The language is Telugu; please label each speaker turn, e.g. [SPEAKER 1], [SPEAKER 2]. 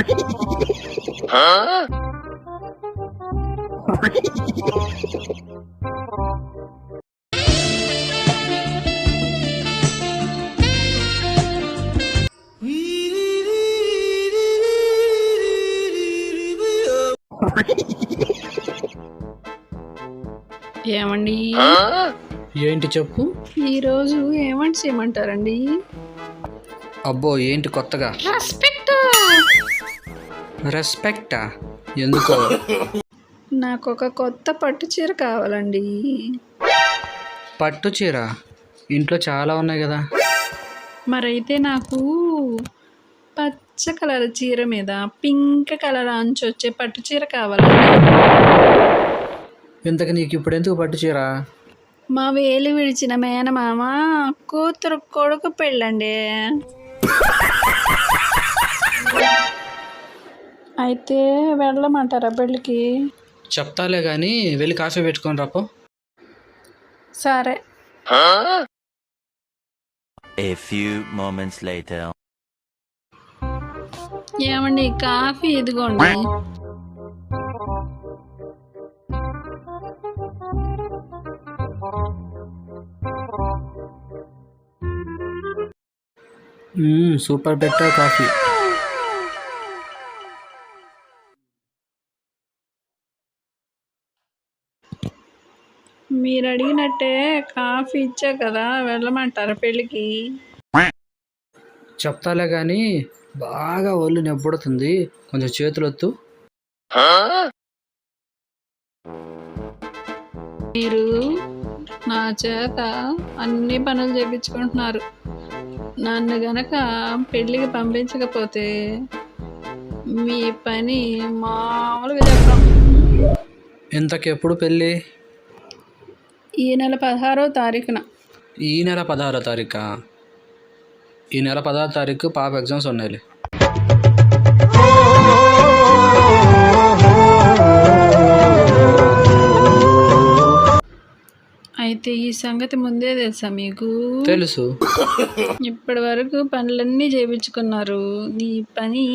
[SPEAKER 1] ఏమండి?
[SPEAKER 2] ఏంటి చెప్పు?
[SPEAKER 1] ఈరోజు ఏమంటి చేయమంటారండి?
[SPEAKER 2] అబ్బో ఏంటి కొత్తగా?
[SPEAKER 1] రెస్పెక్ట్?
[SPEAKER 2] రెస్పెక్టా? ఎందుకో?
[SPEAKER 1] నాకు ఒక కొత్త పట్టు చీర కావాలండి.
[SPEAKER 2] పట్టు చీర? ఇంట్లో చాలా ఉన్నాయి కదా.
[SPEAKER 1] మరైతే నాకు పచ్చ కలర్ చీర మీద పింక్ కలర్ అంచు వచ్చే పట్టు చీర కావాలండి.
[SPEAKER 2] ఇంతకు నీకు ఇప్పుడు ఎందుకు పట్టు చీర?
[SPEAKER 1] మా వేలు విడిచిన మేనమామ కూతురు కొడుకు పెళ్ళండి. అయితే వెళ్ళమంటారా పెళ్ళికి?
[SPEAKER 2] చెప్తాలే కానీ వెళ్ళి కాఫీ పెట్టుకొని రాపో
[SPEAKER 1] సరే.
[SPEAKER 3] A few moments later.
[SPEAKER 1] ఏమండి కాఫీ ఇదిగోండి.
[SPEAKER 2] Super better coffee.
[SPEAKER 1] మీరు అడిగినట్టే కాఫీ ఇచ్చా కదా వెళ్ళమంటారా పెళ్ళికి?
[SPEAKER 2] చెప్తాలే కానీ బాగా ఒళ్ళు నెబ్బడుతుంది కొంచెం చేతులొత్తు.
[SPEAKER 1] మీరు నా చేత అన్ని పనులు చేయించుకుంటున్నారు నన్ను గనక పెళ్ళికి పంపించకపోతే మీ పని మామూలుగా చెప్పడం
[SPEAKER 2] ఇంతకెప్పుడు పెళ్ళి?
[SPEAKER 1] ఈ నెల పదహారో తారీఖున.
[SPEAKER 2] ఈ నెల పదహారో తారీఖా? ఈ నెల పదహారో తారీఖు పాప ఎగ్జామ్స్ ఉన్నాయి
[SPEAKER 1] అయితే ఈ సంగతి ముందే తెలుసా మీకు?
[SPEAKER 2] తెలుసు.
[SPEAKER 1] ఇప్పటి వరకు పనులన్నీ చేయించుకున్నారు నీ పని